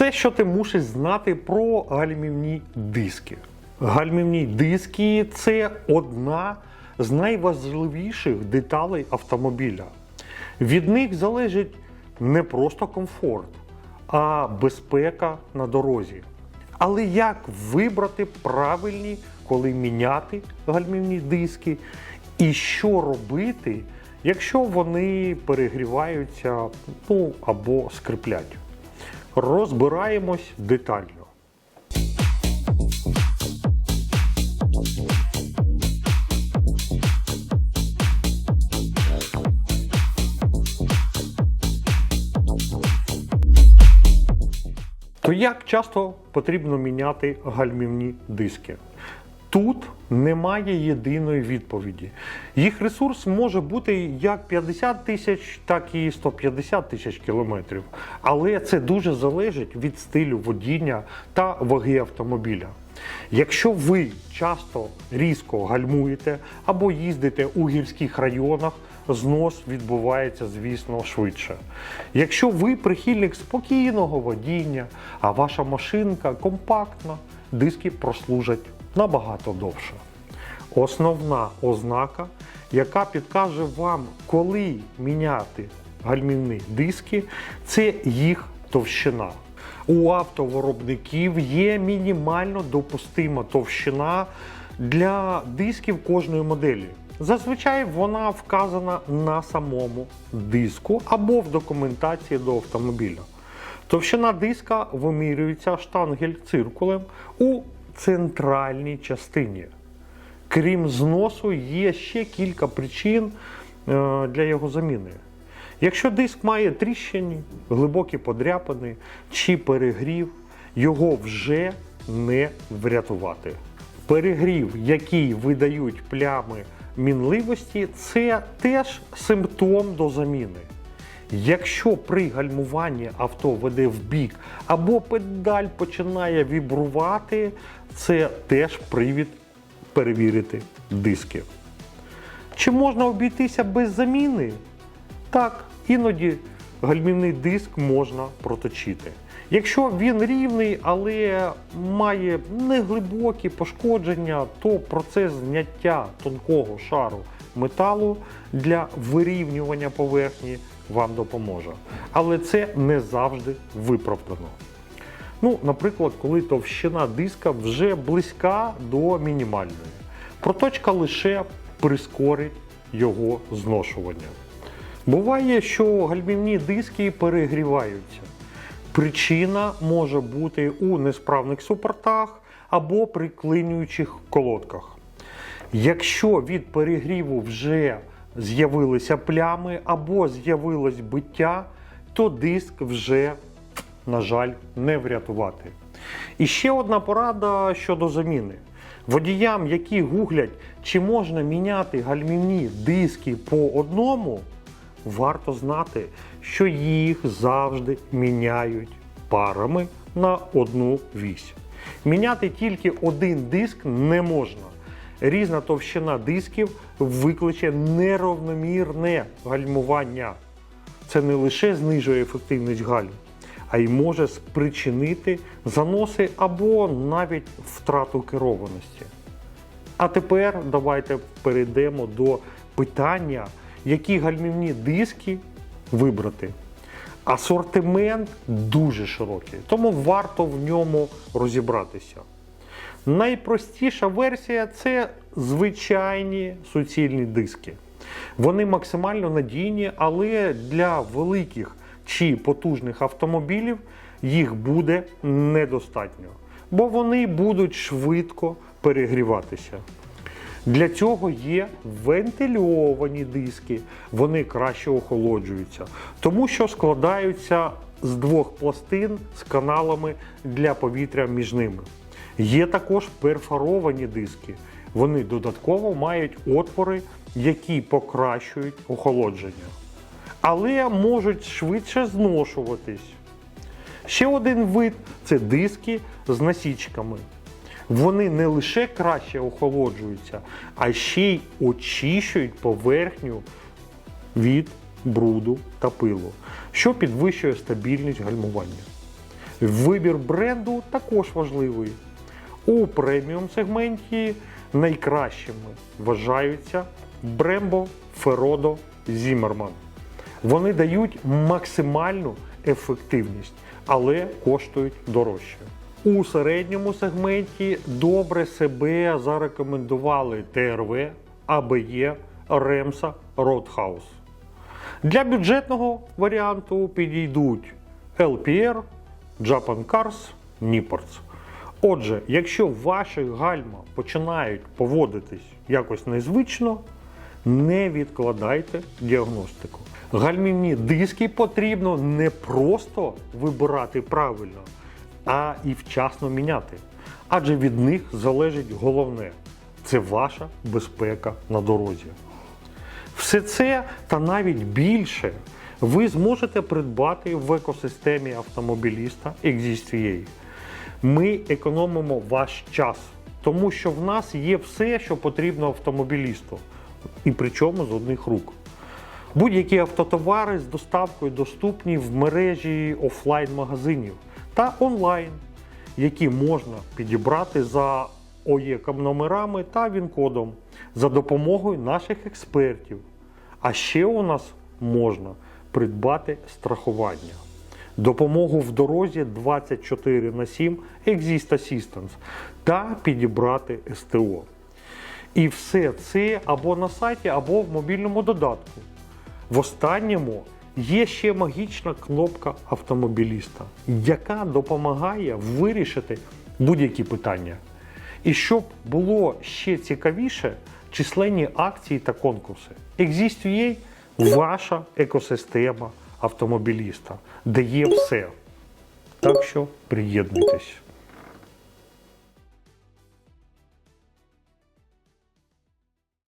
Все, що ти мусиш знати про гальмівні диски. Гальмівні диски це одна з найважливіших деталей автомобіля. Від них залежить не просто комфорт, а безпека на дорозі. Але як вибрати правильні, коли міняти гальмівні диски, і що робити, якщо вони перегріваються ну, або скриплять? Розбираємось детально. То як часто потрібно міняти гальмівні диски? Тут немає єдиної відповіді. Їх ресурс може бути як 50 тисяч, так і 150 тисяч кілометрів. Але це дуже залежить від стилю водіння та ваги автомобіля. Якщо ви часто різко гальмуєте або їздите у гірських районах, знос відбувається, звісно, швидше. Якщо ви прихильник спокійного водіння, а ваша машинка компактна, диски прослужать набагато довше. Основна ознака, яка підкаже вам, коли міняти гальмівні диски, це їх товщина. У автовиробників є мінімально допустима товщина для дисків кожної моделі. Зазвичай вона вказана на самому диску або в документації до автомобіля. Товщина диска вимірюється штангель циркулем у центральній частині. Крім зносу, є ще кілька причин е, для його заміни. Якщо диск має тріщини, глибокі подряпини чи перегрів, його вже не врятувати. Перегрів, який видають плями мінливості, це теж симптом до заміни. Якщо при гальмуванні авто веде в бік або педаль починає вібрувати, це теж привід перевірити диски. Чи можна обійтися без заміни? Так, іноді гальмівний диск можна проточити. Якщо він рівний, але має неглибокі пошкодження, то процес зняття тонкого шару металу для вирівнювання поверхні вам допоможе. Але це не завжди виправдано. Ну, наприклад, коли товщина диска вже близька до мінімальної. Проточка лише прискорить його зношування. Буває, що гальмівні диски перегріваються. Причина може бути у несправних супортах або приклинюючих колодках. Якщо від перегріву вже з'явилися плями або з'явилось биття, то диск вже, на жаль, не врятувати. І ще одна порада щодо заміни. Водіям, які гуглять, чи можна міняти гальмівні диски по одному, варто знати, що їх завжди міняють парами на одну вісь. Міняти тільки один диск не можна. Різна товщина дисків викличе неравномірне гальмування. Це не лише знижує ефективність гальм, а й може спричинити заноси або навіть втрату керованості. А тепер давайте перейдемо до питання, які гальмівні диски вибрати. Асортимент дуже широкий, тому варто в ньому розібратися. Найпростіша версія це звичайні суцільні диски. Вони максимально надійні, але для великих чи потужних автомобілів їх буде недостатньо, бо вони будуть швидко перегріватися. Для цього є вентильовані диски, вони краще охолоджуються, тому що складаються з двох пластин з каналами для повітря між ними. Є також перфоровані диски. Вони додатково мають отвори, які покращують охолодження, але можуть швидше зношуватись. Ще один вид це диски з насічками. Вони не лише краще охолоджуються, а ще й очищують поверхню від бруду та пилу, що підвищує стабільність гальмування. Вибір бренду також важливий. У преміум сегменті найкращими вважаються Brembo, Ferodo, Zimmermann. Вони дають максимальну ефективність, але коштують дорожче. У середньому сегменті добре себе зарекомендували ТРВ, АБЄ, Ремса, Roadhouse. Для бюджетного варіанту підійдуть LPR, Japan Cars, Nippers. Отже, якщо ваші гальма починають поводитись якось незвично, не відкладайте діагностику. Гальмівні диски потрібно не просто вибирати правильно, а і вчасно міняти. Адже від них залежить головне це ваша безпека на дорозі. Все це та навіть більше ви зможете придбати в екосистемі автомобіліста Exist.ua. Ми економимо ваш час, тому що в нас є все, що потрібно автомобілісту, і причому з одних рук. Будь-які автотовари з доставкою доступні в мережі офлайн-магазинів та онлайн, які можна підібрати за ОЄКом номерами та ВІН-кодом за допомогою наших експертів. А ще у нас можна придбати страхування. Допомогу в дорозі 24 на 7 Exist Assistance та підібрати СТО. І все це або на сайті, або в мобільному додатку. В останньому є ще магічна кнопка автомобіліста, яка допомагає вирішити будь-які питання. І щоб було ще цікавіше, численні акції та конкурси. Exist.ua – ваша екосистема автомобіліста, де є все. Так що приєднуйтесь.